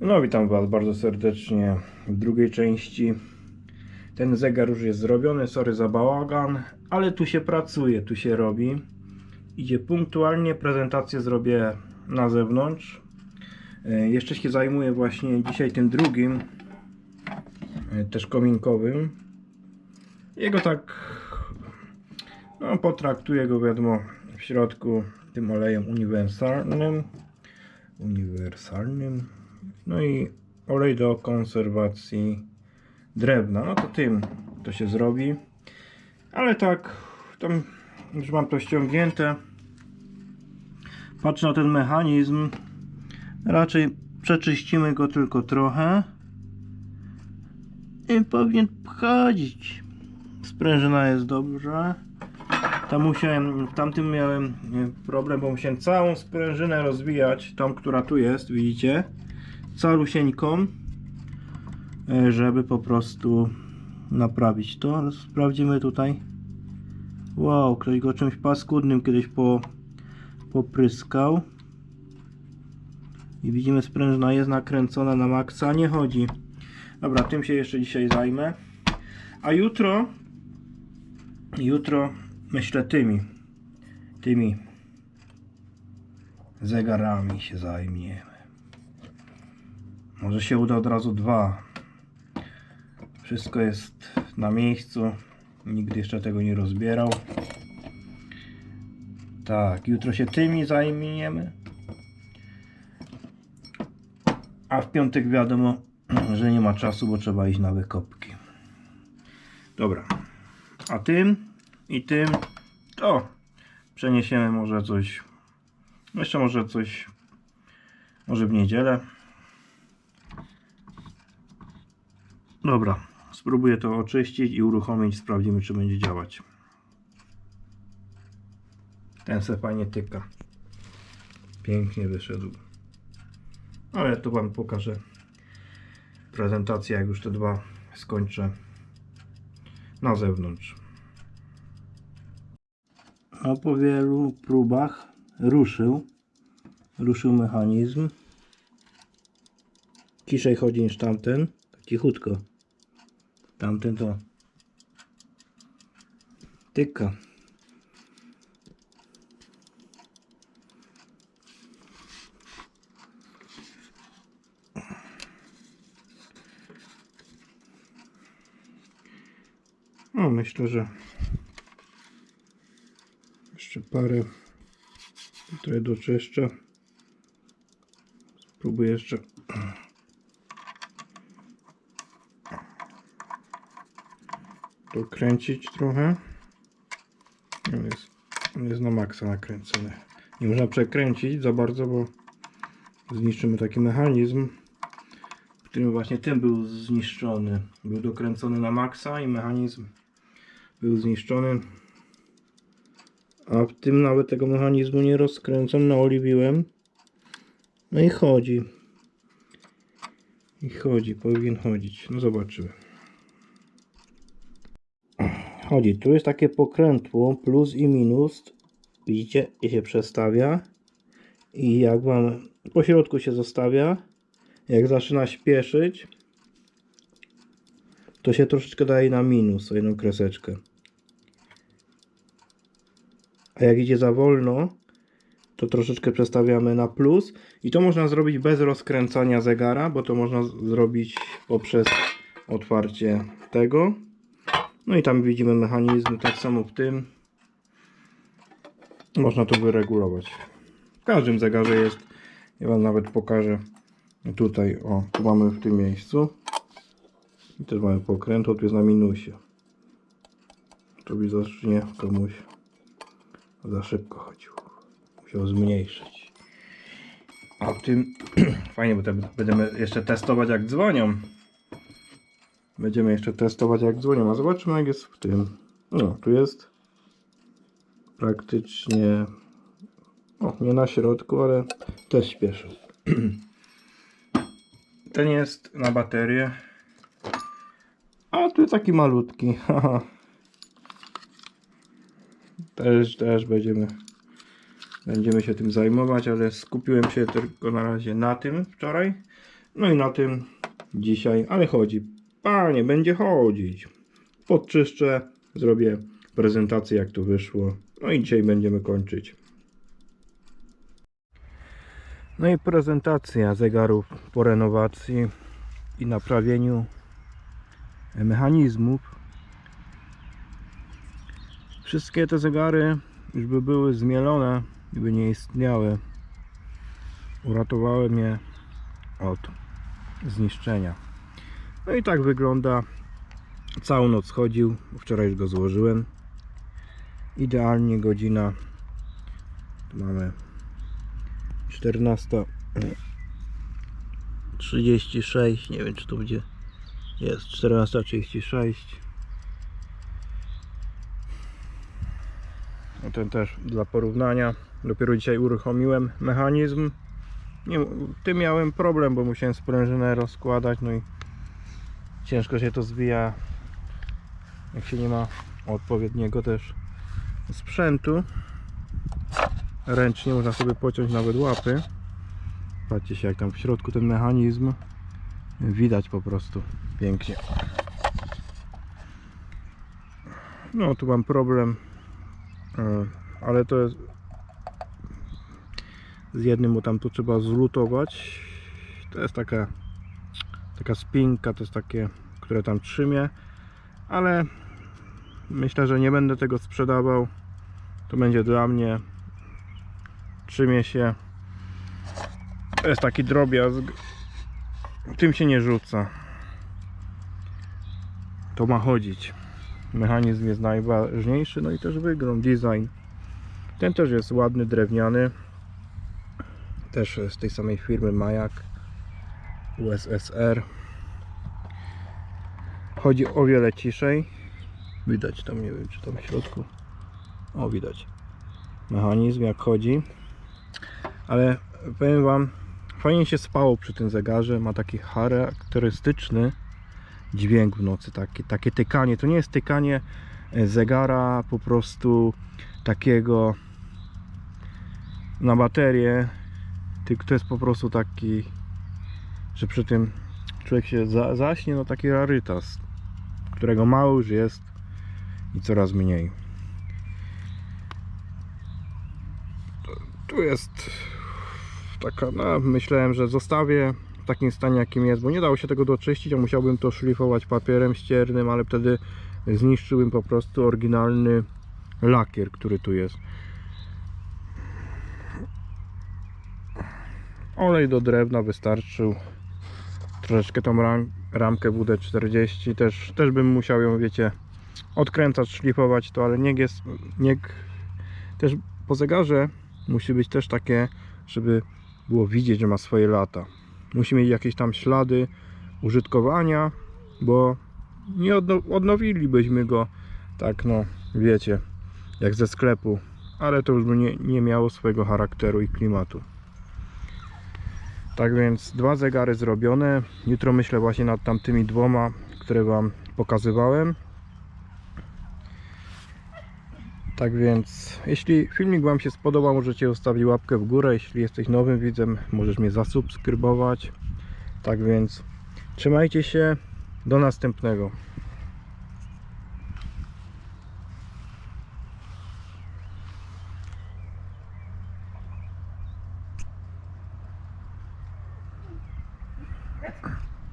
No witam Was bardzo serdecznie w drugiej części. Ten zegar już jest zrobiony, sorry za bałagan, ale tu się pracuje, tu się robi. Idzie punktualnie, prezentację zrobię na zewnątrz. E, Jeszcze się zajmuję właśnie dzisiaj tym drugim, e, też kominkowym. Jego tak, no potraktuję go wiadomo w środku tym olejem uniwersalnym. Uniwersalnym. No i olej do konserwacji drewna. No to tym to się zrobi. Ale tak, tam już mam to ściągnięte. Patrzę na ten mechanizm. Raczej przeczyścimy go tylko trochę. I powinien chodzić. Sprężyna jest dobrze. Tam musiałem, w tamtym miałem e, problem, bo musiałem całą sprężynę rozwijać, tą, która tu jest, widzicie? Calusieńką, e, żeby po prostu naprawić to. Sprawdzimy tutaj. Wow, ktoś go czymś paskudnym kiedyś po, popryskał. I widzimy, sprężyna jest nakręcona na maksa, nie chodzi. Dobra, tym się jeszcze dzisiaj zajmę. A jutro, jutro myślę tymi, tymi zegarami się zajmiemy. Może się uda od razu dwa. Wszystko jest na miejscu. Nikt jeszcze tego nie rozbierał. Tak, jutro się tymi zajmiemy. A w piątek wiadomo, że nie ma czasu, bo trzeba iść na wykopki. Dobra. A tym i tym to przeniesiemy może coś. Jeszcze może coś. Może w niedzielę. Dobra. Spróbuję to oczyścić i uruchomić. Sprawdzimy, czy będzie działać. Ten se fajnie tyka. Pięknie wyszedł. Ale to Wam pokażę prezentację, jak już te dwa skończę na zewnątrz. A po wielu próbach ruszył. Ruszył mechanizm. Ciszej chodzi niż tamten. Cichutko. Tamten to tyka. No, myślę, że jeszcze parę tutaj doczyszczę. Spróbuję jeszcze dokręcić trochę. On jest, on jest na maksa nakręcony. Nie można przekręcić za bardzo, bo zniszczymy taki mechanizm, w którym właśnie ten był zniszczony. Był dokręcony na maksa i mechanizm był zniszczony. A w tym nawet tego mechanizmu nie rozkręcam, naoliwiłem. No i chodzi. I chodzi, powinien chodzić. No zobaczymy. Chodzi, tu jest takie pokrętło, plus i minus. Widzicie, i się przestawia. I jak wam po środku się zostawia, jak zaczyna śpieszyć, to się troszeczkę daje na minus, o jedną kreseczkę. A jak idzie za wolno, to troszeczkę przestawiamy na plus. I to można zrobić bez rozkręcania zegara, bo to można zrobić poprzez otwarcie tego. No i tam widzimy mechanizm, tak samo w tym. Można to wyregulować. W każdym zegarze jest. Ja Wam nawet pokażę tutaj, o, tu mamy w tym miejscu. I też mamy pokręt, tu jest na minusie. To widocznie komuś za szybko chodził. Musiał zmniejszyć. A w tym fajnie, bo te- będziemy jeszcze testować jak dzwonią. Będziemy jeszcze testować jak dzwonią, a zobaczymy jak jest w tym. No, tu jest praktycznie o, nie na środku, ale też śpieszy. Ten jest na baterię. A tu jest taki malutki. też, też będziemy będziemy się tym zajmować, ale skupiłem się tylko na razie na tym wczoraj. No i na tym dzisiaj, ale chodzi. Panie, będzie chodzić. Podczyszczę, zrobię prezentację jak to wyszło. No i dzisiaj będziemy kończyć. No i prezentacja zegarów po renowacji i naprawieniu mechanizmów. Wszystkie te zegary już by były zmielone by nie istniały. Uratowały mnie od zniszczenia. No i tak wygląda. Całą noc chodził, wczoraj już go złożyłem. Idealnie godzina. Tu mamy 14.36. Nie wiem, czy to będzie. Jest 14.36. No ten też dla porównania. Dopiero dzisiaj uruchomiłem mechanizm. Nie, tym miałem problem, bo musiałem sprężynę rozkładać, no i ciężko się to zwija, jak się nie ma odpowiedniego też sprzętu. Ręcznie można sobie pociąć nawet łapy. Patrzcie się jak tam w środku ten mechanizm. Widać po prostu pięknie. No tu mam problem, e, ale to jest z jednym, bo tam to trzeba zlutować. To jest taka taka spinka, to jest takie, które tam trzymie, ale myślę, że nie będę tego sprzedawał. To będzie dla mnie. Trzymie się. To jest taki drobiazg. Tym się nie rzuca. To ma chodzić. Mechanizm jest najważniejszy, no i też wygląd, design. Ten też jest ładny, drewniany też z tej samej firmy Majak USSR chodzi o wiele ciszej. Widać tam, nie wiem czy tam w środku. O widać. Mechanizm jak chodzi. Ale powiem wam fajnie się spało przy tym zegarze. Ma taki charakterystyczny dźwięk w nocy taki, takie tykanie, to nie jest tykanie e, zegara po prostu takiego na baterię. Tylko to jest po prostu taki, że przy tym człowiek się za, zaśnie, no taki rarytas, którego mało już jest i coraz mniej. Tu- jest taka, no myślałem, że zostawię w takim stanie jakim jest, bo nie dało się tego doczyścić, a musiałbym to szlifować papierem ściernym, ale wtedy zniszczyłbym po prostu oryginalny lakier, który tu jest. Olej do drewna wystarczył. Troszeczkę tą ram, ramkę WD-40 też, też bym musiał ją, wiecie, odkręcać, szlifować to, ale niech jest, niech też po zegarze musi być też takie, żeby było widzieć, że ma swoje lata. Musi mieć jakieś tam ślady użytkowania, bo nie odno, odnowilibyśmy go tak, no, wiecie, jak ze sklepu, ale to już by nie, nie miało swojego charakteru i klimatu. Tak więc dwa zegary zrobione. Jutro myślę właśnie nad tamtymi dwoma, które Wam pokazywałem. Tak więc, jeśli filmik Wam się spodobał, możecie ustawić łapkę w górę. Jeśli jesteś nowym widzem, możesz mnie zasubskrybować. Tak więc, trzymajcie się. Do następnego.